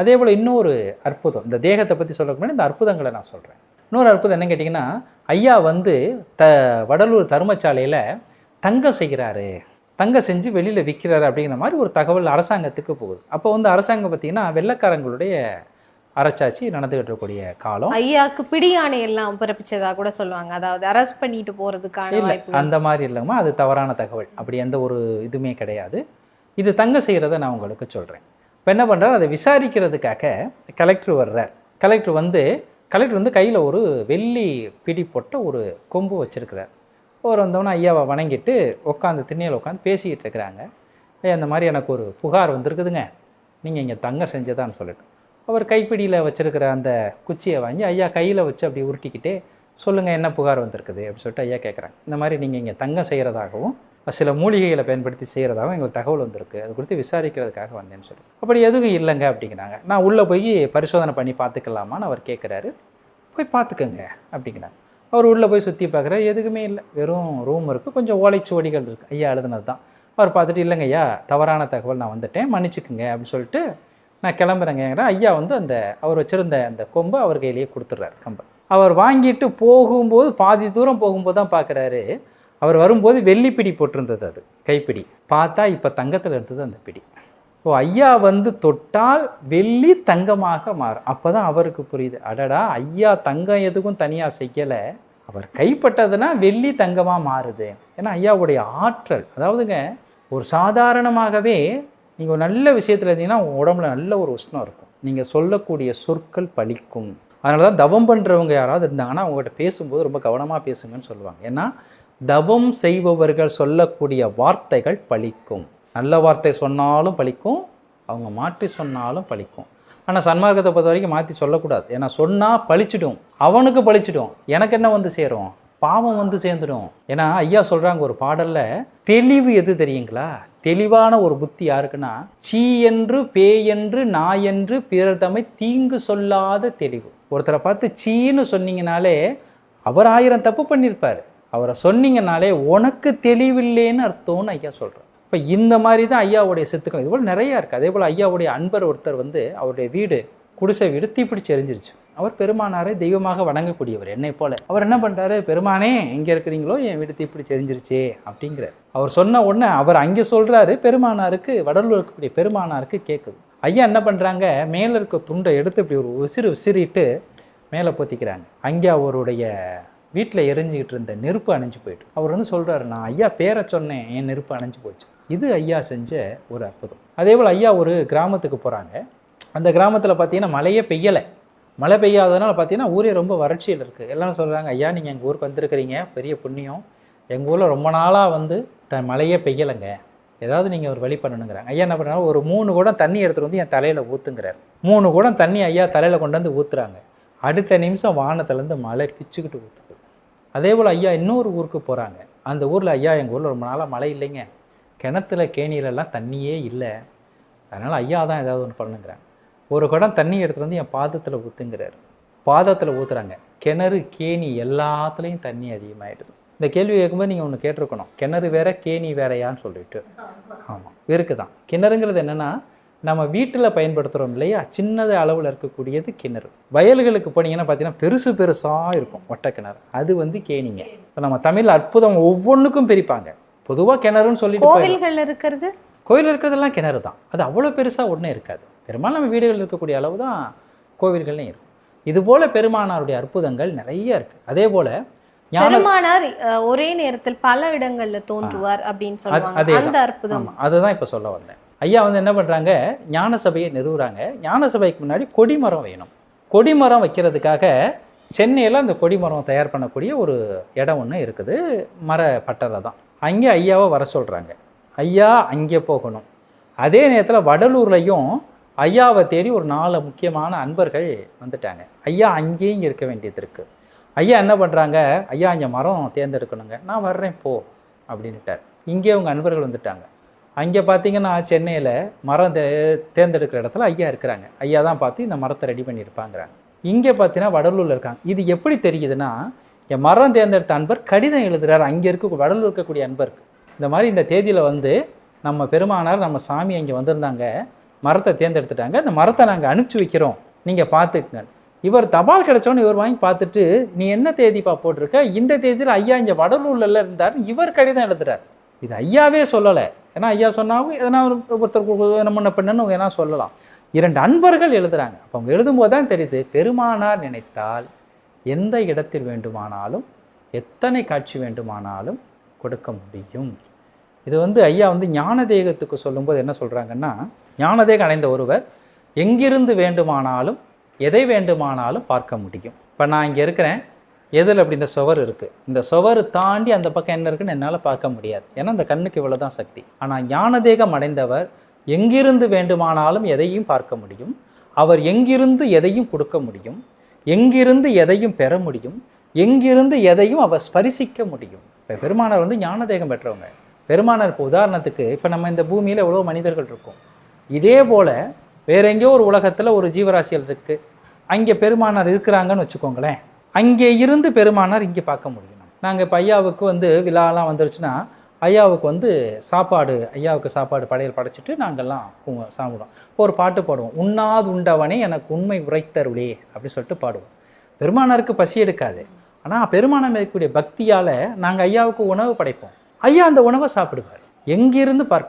அதே போல் இன்னொரு அற்புதம். இந்த தேகத்தை பற்றி முன்னாடி இந்த அற்புதங்களை நான் சொல்கிறேன் இன்னொரு அற்புதம் என்ன கேட்டிங்கன்னா ஐயா வந்து த வடலூர் தர்மசாலையில் தங்கம் செய்கிறாரு. தங்கம் செஞ்சு வெளியில் விற்கிறாரு அப்படிங்கிற மாதிரி ஒரு தகவல் அரசாங்கத்துக்கு போகுது. அப்போ வந்து அரசாங்கம் பார்த்தீங்கன்னா வெள்ளைக்காரங்களுடைய அரசாட்சி நடந்துகிட்டு இருக்கக்கூடிய காலம். ஐயாக்கு பிடியாணை எல்லாம் பிறப்பிச்சதா கூட சொல்லுவாங்க. அதாவது அரெஸ்ட் பண்ணிட்டு போறதுக்கான வாய்ப்பு அந்த மாதிரி இல்லைங்கம்மா அது தவறான தகவல். அப்படி எந்த ஒரு இதுவுமே கிடையாது. இது தங்க செய்கிறத நான் உங்களுக்கு சொல்கிறேன் இப்போ என்ன பண்ணுறாரு அதை விசாரிக்கிறதுக்காக கலெக்டர் வர்றார். கலெக்டர் வந்து கலெக்டர் வந்து கையில் ஒரு வெள்ளி பிடி போட்ட ஒரு கொம்பு வச்சுருக்கிறார். அவர் வந்தவொடனே ஐயாவை வணங்கிட்டு உட்காந்து திண்ணையில் உட்காந்து பேசிக்கிட்டு இருக்கிறாங்க. ஐயா இந்த மாதிரி எனக்கு ஒரு புகார் வந்திருக்குதுங்க. நீங்கள் இங்கே தங்க செஞ்சதான்னு சொல்லிட்டு. அவர் கைப்பிடியில் வச்சுருக்கிற அந்த குச்சியை வாங்கி ஐயா கையில் வச்சு அப்படி உருட்டிக்கிட்டே சொல்லுங்கள் என்ன புகார் வந்திருக்குது? அப்படின்னு சொல்லிட்டு ஐயா கேட்குறாங்க இந்த மாதிரி நீங்கள் இங்கே தங்கம் செய்கிறதாகவும் சில மூலிகைகளை பயன்படுத்தி செய்கிறதாகவும் எங்களுக்கு தகவல் வந்திருக்கு. அது குறித்து விசாரிக்கிறதுக்காக வந்தேன்னு சொல்லி. அப்படி எதுவும் இல்லைங்க அப்படிங்கிறாங்க. நான் உள்ளே போய் பரிசோதனை பண்ணி பார்த்துக்கலாமான்னு அவர் கேட்குறாரு போய் பார்த்துக்கோங்க அப்படிங்கிறாங்க. அவர் உள்ளே போய் சுற்றி பார்க்குற எதுக்குமே இல்லை. வெறும் ரூம் இருக்குது கொஞ்சம் ஓலைச்சுவடிகள் இருக்குது ஐயா எழுதுனது தான். அவர் பார்த்துட்டு இல்லைங்க ஐயா தவறான தகவல் நான் வந்துட்டேன். மன்னிச்சுக்குங்க. அப்படின்னு சொல்லிட்டு நான் கிளம்புறேங்கிற ஐயா வந்து அந்த அவர் வச்சுருந்த அந்த கொம்பை அவர் கையிலேயே கொடுத்துட்றாரு. கம்பை. அவர் வாங்கிட்டு போகும்போது பாதி தூரம் போகும்போது தான் பார்க்குறாரு. அவர் வரும்போது வெள்ளி பிடி போட்டிருந்தது அது கைப்பிடி. பார்த்தா இப்போ தங்கத்தில் இருந்தது அந்த பிடி. ஓ ஐயா வந்து தொட்டால் வெள்ளி தங்கமாக மாறும். அப்போ தான் அவருக்கு புரியுது. அடடா ஐயா தங்கம் எதுக்கும் தனியாக செய்யலை. அவர் கைப்பட்டதுன்னா வெள்ளி தங்கமாக மாறுது. ஏன்னா ஐயாவுடைய ஆற்றல். அதாவதுங்க ஒரு சாதாரணமாகவே நீங்கள் ஒரு நல்ல விஷயத்தில் இருந்தீங்கன்னா உங்கள் உடம்புல நல்ல ஒரு உஷ்ணம் இருக்கும். நீங்கள் சொல்லக்கூடிய சொற்கள் பலிக்கும் அதனால தான் தவம் பண்ணுறவங்க யாராவது இருந்தாங்கன்னா அவங்ககிட்ட பேசும்போது ரொம்ப கவனமாக பேசுங்கன்னு சொல்லுவாங்க. ஏன்னா தவம் செய்பவர்கள் சொல்லக்கூடிய வார்த்தைகள் பழிக்கும். நல்ல வார்த்தை சொன்னாலும் பழிக்கும் அவங்க மாற்றி சொன்னாலும் பழிக்கும். ஆனால் சன்மார்க்கத்தை பொறுத்த வரைக்கும் மாற்றி சொல்லக்கூடாது. ஏன்னா சொன்னால் பழிச்சிடும். அவனுக்கு பழிச்சிடும். எனக்கு என்ன வந்து சேரும்? பாவம் வந்து சேர்ந்துடும். ஏன்னா ஐயா சொல்கிறாங்க ஒரு பாடலில் தெளிவு எது தெரியுங்களா? தெளிவான ஒரு புத்தி யாருக்குன்னா சீ என்று பேய் என்று நாய் என்று பிறர் தம்மை தீங்கு சொல்லாத தெளிவு. ஒருத்தரை பார்த்து சீன்னு சொன்னீங்கனாலே அவர் ஆயிரம் தப்பு பண்ணியிருப்பார் அவரை சொன்னீங்கனாலே உனக்கு தெளிவில்லைன்னு அர்த்தம்னு ஐயா சொல்கிறார் இப்போ இந்த மாதிரி தான் ஐயாவுடைய சித்துக்கள். இதுபோல் நிறையா இருக்குது அதே போல் ஐயாவுடைய அன்பர் ஒருத்தர் வந்து அவருடைய வீடு குடிசை வீடு தீப்பிடிச்சு எரிஞ்சிருச்சு. அவர் பெருமானாரை தெய்வமாக வணங்கக்கூடியவர் என்னை போல. அவர் என்ன பண்ணுறாரு பெருமானே எங்கே இருக்கிறீங்களோ? என் வீடு தீப்பிடிச்சு எரிஞ்சிருச்சே அப்படிங்கிறார். அவர் சொன்ன உடனே அவர் அங்கே சொல்கிறாரு பெருமானாருக்கு வடலூர் இருக்கக்கூடிய பெருமானாருக்கு கேட்குது ஐயா என்ன பண்ணுறாங்க மேலே இருக்க துண்டை எடுத்து இப்படி ஒரு உசிறு உசிறிட்டு மேலே பொத்திக்கிறாங்க. அங்கே அவருடைய வீட்டில் எரிஞ்சிக்கிட்டு இருந்த நெருப்பு அணைஞ்சு போயிட்டு. அவர் வந்து சொல்கிறாரு நான் ஐயா பேரை சொன்னேன் என் நெருப்பு அணைஞ்சு போச்சு. இது ஐயா செஞ்ச ஒரு அற்புதம். அதே போல் ஐயா ஒரு கிராமத்துக்கு போகிறாங்க அந்த கிராமத்தில் பார்த்தீங்கன்னா மழையே பெய்யலை. மழை பெய்யாததுனால பார்த்தீங்கன்னா ஊரே ரொம்ப வறட்சியில் இருக்குது எல்லாம் சொல்கிறாங்க ஐயா நீங்கள் எங்கள் ஊருக்கு வந்திருக்கிறீங்க? பெரிய புண்ணியம். எங்கள் ஊரில் ரொம்ப நாளாக வந்து த மழையே பெய்யலைங்க. ஏதாவது நீங்கள் ஒரு வழி பண்ணணுங்கிறாங்க. ஐயா என்ன பண்ணுறாங்க ஒரு மூணு குடம் தண்ணி எடுத்துகிட்டு வந்து என் தலையில் ஊற்றுங்கிறார் மூணு குடம் தண்ணி ஐயா தலையில் கொண்டு வந்து ஊற்றுறாங்க அடுத்த நிமிஷம் வானத்துலேருந்து மழை பிச்சுக்கிட்டு ஊற்றும் அதே போல் ஐயா இன்னொரு ஊருக்கு போகிறாங்க அந்த ஊரில் ஐயா எங்கள் ஊரில் ரொம்ப நாளாக மழை இல்லைங்க. கிணத்துல கேணியிலலாம் தண்ணியே இல்லை. அதனால் ஐயா தான் ஏதாவது ஒன்று பண்ணுங்கிறாங்க. ஒரு குடம் தண்ணி எடுத்துகிட்டு வந்து என் பாதத்தில் ஊற்றுங்கிறார் பாதத்தில் ஊற்றுறாங்க கிணறு கேணி எல்லாத்துலேயும் தண்ணி அதிகமாகிடுது இந்த கேள்வி கேட்கும்போது நீங்கள் ஒன்று கேட்டிருக்கணும். கிணறு வேற கேணி வேறையான்னு சொல்லிட்டு. ஆமாம் இருக்கு தான் கிணறுங்கிறது என்னென்னா நம்ம வீட்டில் பயன்படுத்துகிறோம் இல்லையா? சின்னது அளவில் இருக்கக்கூடியது கிணறு. வயல்களுக்கு போனீங்கன்னா பார்த்தீங்கன்னா பெருசு பெருசாக இருக்கும் ஒட்டை கிணறு அது வந்து கேணிங்க. இப்போ நம்ம தமிழ் அற்புதம் ஒவ்வொன்றுக்கும் பிரிப்பாங்க. பொதுவாக கிணறுன்னு சொல்லிட்டு. கோவில்கள் இருக்கிறது? கோயில் இருக்கிறதெல்லாம் கிணறு தான் அது அவ்வளோ பெருசாக ஒன்றும் இருக்காது. பெரும்பாலும் நம்ம வீடுகளில் இருக்கக்கூடிய அளவு தான் கோவில்கள்லையும் இருக்கும். இதுபோல பெருமானாருடைய அற்புதங்கள் நிறைய இருக்குது அதே போல் பெருமானார் ஒரே நேரத்தில் பல இடங்கள்ல தோன்றுவார் அப்படின்னு சொல்லுவாங்க. அந்த அற்புதம். அதுதான் இப்போ சொல்ல வந்தேன். ஐயா வந்து என்ன பண்ணுறாங்க ஞான சபையை நிறுவுறாங்க. ஞான சபைக்கு முன்னாடி கொடிமரம் வேணும். கொடிமரம் வைக்கிறதுக்காக சென்னையில் அந்த கொடிமரம் தயார் பண்ணக்கூடிய ஒரு இடம் ஒன்று இருக்குது. மர பட்டறை தான். அங்கே ஐயாவை வர சொல்கிறாங்க ஐயா அங்கே போகணும். அதே நேரத்தில் வடலூர்லையும் ஐயாவை தேடி ஒரு நாலு முக்கியமான அன்பர்கள் வந்துட்டாங்க. ஐயா அங்கேயும் இருக்க வேண்டியது இருக்குது ஐயா என்ன பண்ணுறாங்க ஐயா இங்கே மரம் தேர்ந்தெடுக்கணுங்க. நான் வர்றேன் போ அப்படின்ட்டார் இங்கே அவங்க அன்பர்கள் வந்துட்டாங்க. அங்கே பார்த்தீங்கன்னா சென்னையில் மரம் தே தேர்ந்தெடுக்கிற இடத்துல ஐயா இருக்கிறாங்க. ஐயா தான் பார்த்து இந்த மரத்தை ரெடி பண்ணியிருப்பாங்கிறாங்க. இங்கே பார்த்தீங்கன்னா வடலூரில் இருக்காங்க. இது எப்படி தெரியுதுன்னா என் மரம் தேர்ந்தெடுத்த அன்பர் கடிதம் எழுதுறாரு. அங்கே இருக்க வடலூர் இருக்கக்கூடிய அன்பருக்கு இந்த மாதிரி இந்த தேதியில் வந்து நம்ம பெருமானார் நம்ம சாமி அங்கே வந்திருந்தாங்க. மரத்தை தேர்ந்தெடுத்துட்டாங்க. அந்த மரத்தை நாங்கள் அனுப்பிச்சி வைக்கிறோம். நீங்கள் பார்த்துக்குங்க. இவர் தபால் கிடைச்சோன்னு இவர் வாங்கி பார்த்துட்டு நீ என்ன தேதிப்பா போட்டிருக்க? இந்த தேதியில் ஐயா இங்கே வடலூர்ல இருந்தார் இவர் கடிதம் எழுதுறார். இது ஐயாவே சொல்லலை. ஏன்னா ஐயா சொன்னாலும் எதனா ஒரு- ஒருத்தர் என்ன முன்ன அவங்க எதனா சொல்லலாம். இரண்டு அன்பர்கள் எழுதுறாங்க. அப்போ அவங்க எழுதும்போது தான் தெரியுது பெருமானார் நினைத்தால் எந்த இடத்தில் வேண்டுமானாலும் எத்தனை காட்சி வேண்டுமானாலும் கொடுக்க முடியும்? இது வந்து ஐயா வந்து ஞானதேகத்துக்கு சொல்லும்போது என்ன சொல்கிறாங்கன்னா ஞானதேகம் அடைந்த ஒருவர் எங்கிருந்து வேண்டுமானாலும் எதை வேண்டுமானாலும் பார்க்க முடியும். இப்போ நான் இங்கே இருக்கிறேன். எதில் அப்படி இந்த சுவர் இருக்குது இந்த சுவர் தாண்டி அந்த பக்கம் என்ன இருக்குன்னு என்னால் பார்க்க முடியாது. ஏன்னா அந்த கண்ணுக்கு இவ்வளோ தான் சக்தி. ஆனால் ஞானதேகம் அடைந்தவர் எங்கிருந்து வேண்டுமானாலும் எதையும் பார்க்க முடியும். அவர் எங்கிருந்து எதையும் கொடுக்க முடியும். எங்கிருந்து எதையும் பெற முடியும். எங்கிருந்து எதையும் அவர் ஸ்பரிசிக்க முடியும். இப்போ பெருமானார் வந்து ஞானதேகம் பெற்றவங்க. பெருமானார் இப்போ உதாரணத்துக்கு இப்போ நம்ம இந்த பூமியில் எவ்வளோ மனிதர்கள் இருக்கோம். இதே போல் வேற எங்கேயோ ஒரு உலகத்தில் ஒரு ஜீவராசிகள் இருக்குது அங்கே பெருமானார் இருக்கிறாங்கன்னு வச்சுக்கோங்களேன். அங்கே இருந்து பெருமானார் இங்கே பார்க்க முடியும். நாங்கள் இப்போ ஐயாவுக்கு வந்து விழாலாம் வந்துருச்சுன்னா ஐயாவுக்கு வந்து சாப்பாடு ஐயாவுக்கு சாப்பாடு படையல் படைச்சிட்டு நாங்கள்லாம் சாப்பிடுவோம். இப்போ ஒரு பாட்டு பாடுவோம். உண்ணாது உண்டவனே எனக்கு உண்மை உரைத்தருளே அப்படின்னு சொல்லிட்டு பாடுவோம். பெருமானாருக்கு பசி எடுக்காது. ஆனால் பெருமானம் இருக்கக்கூடிய பக்தியால் நாங்கள் ஐயாவுக்கு உணவு படைப்போம். ஐயா அந்த உணவை சாப்பிடுவார். எங்கிருந்து பார்க்க